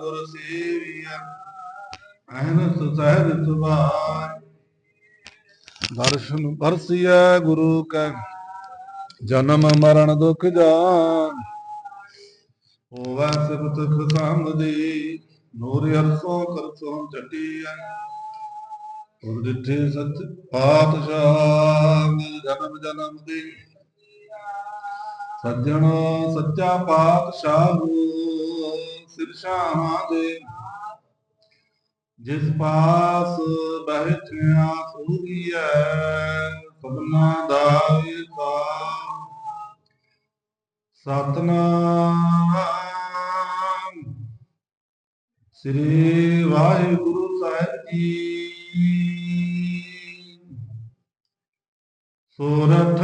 ਗੁਰ ਸੇਵੀਆ ਅਹਨਸ ਸਹਿਜ ਸੁਭਾਈ ਦਰਸ਼ਨ ਪਰਸਿਆ ਗੁਰੂ ਕੈ, ਜਨਮ ਮਰਨ ਦੁਖ ਜਾਨ। ਹੋਵਾ ਸਭ ਤੁਖ ਦੀ, ਨੂਰ ਅਰਸੋਂ ਕਰਸੋਂ ਚਟੀਆ ਉਹ ਜਿੱਥੇ ਸਤ ਪਾਤਸ਼ਾਹ, ਮਿਲ ਜਨਮ ਜਨਮ ਦੀ। ਸੱਜਣ ਸੱਚਾ ਪਾਤਸ਼ਾਹ ਸਿਰ ਦੇ ਜਿਸ ਪਾਸ ਬਹਿਠਿਆ ਸੂਈਐ ਸਭਨਾ ਦਾ ਏਕਾ ਸਤਨਾਮ। ਸ੍ਰੀ ਵਾਹਿਗੁਰੂ ਸਾਹਿਬ ਜੀ। ਸੋਰਠ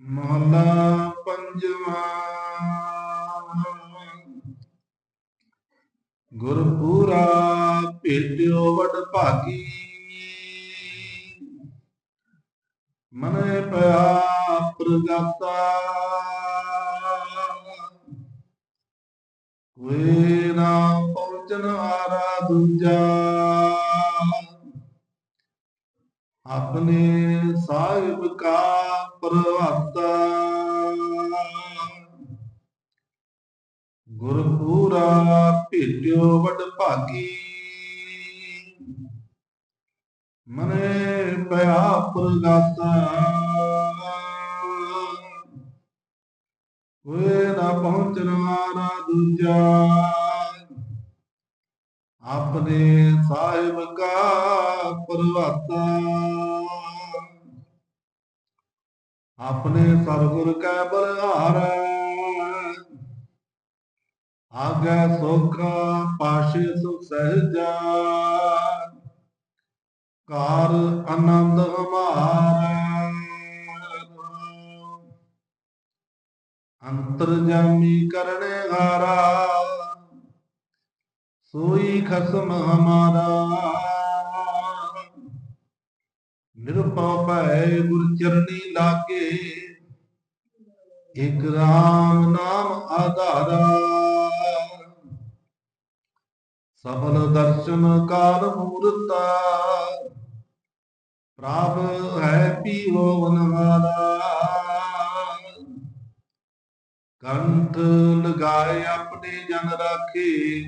ਮਹਲਾ ਪੰਜਵਾਂ। ਗੁਰਪੂਰਾ ਭੇਜਿਓ ਵਡ ਭਾਗੀ। ਮਨੇ ਪਿਆ ਪ੍ਰਗਾਤਾ ਕੋਈ ਨਾ ਪਹੁੰਚਨ ਆਰਾ ਦੂਜਾ। ਆਪਣੇ ਸਾਹਿਬ ਕਾ ਪ੍ਰਵਾਤਾ। ਗੁਰਪੂਰਾ ਭੇਟਿਓ ਵਡ ਭਾਗੀ। ਮਨੇ ਪਿਆ ਪ੍ਰਗਾਤਾ ਕੋਈ ਨਾ ਪਹੁੰਚਣ ਵਾਲਾ ਦੂਜਾ। ਆਪਣੇ ਸਾਹਿਬ ਕਾ ਪਰਵਾਤਾ। ਆਪਣੇ ਸਰਗੁਰ ਕੈ ਬਲਹਾਰੈ। ਆਗੇ ਸੁਖ, ਪਾਸ਼ੇ ਸੁਖ ਸਹਿਜਾ। ਕਾਰ ਆਨੰਦ ਹਮਾਰਾ। ਅੰਤਰਜਾਮੀ ਕਰਨੇ ਹਾਰਾ। ਸੋਈ ਖਸਮ ਹਮਾਰਾ। ਨਿਰਭਉ ਭੈ ਗੁਰ ਚਰਨੀ ਲਾਗੇ। ਇਕ ਰਾਮ ਨਾਮ ਆਧਾਰਾ। ਸਫਲ ਦਰਸ਼ਨ ਕਾਲ ਮੂਰਤਾ। ਪ੍ਰਭ ਹੈ ਪੀਵੋ ਵਨਵਾਲਾ ਕੰਠ ਲਗਾਏ ਆਪਣੇ ਜਨ ਰਾਖੇ।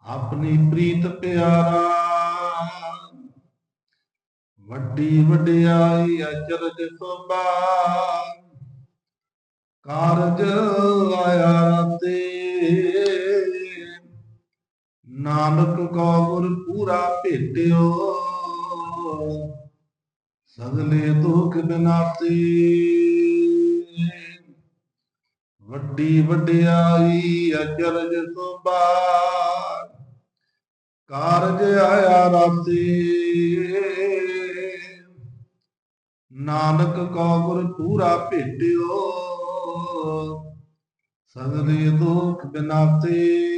ਆਪਣੀ ਪ੍ਰੀਤ ਪਿਆਰਾ। ਵੱਡੀ ਵਡਿਆਈ ਅਚਰਜ ਸੋਭਾ। ਕਾਰਜ ਆਇਆ ਨਾਨਕ ਕੋ ਗੁਰ ਪੂਰਾ ਭੇਟਿਓ, ਸਗਲੇ ਦੁਖ ਬਿਨਾਸੀ। ਵੱਡੀ ਵਡਿਆਈ ਅਚਰਜ ਸੋਭਾ, ਕਾਰਜ ਆਇਆ ਰਾਸੀ। ਨਾਨਕ ਕੋ ਗੁਰ ਪੂਰਾ ਭੇਟਿਓ, ਸਗਲੇ ਦੁਖ ਬਿਨਾਸੀ।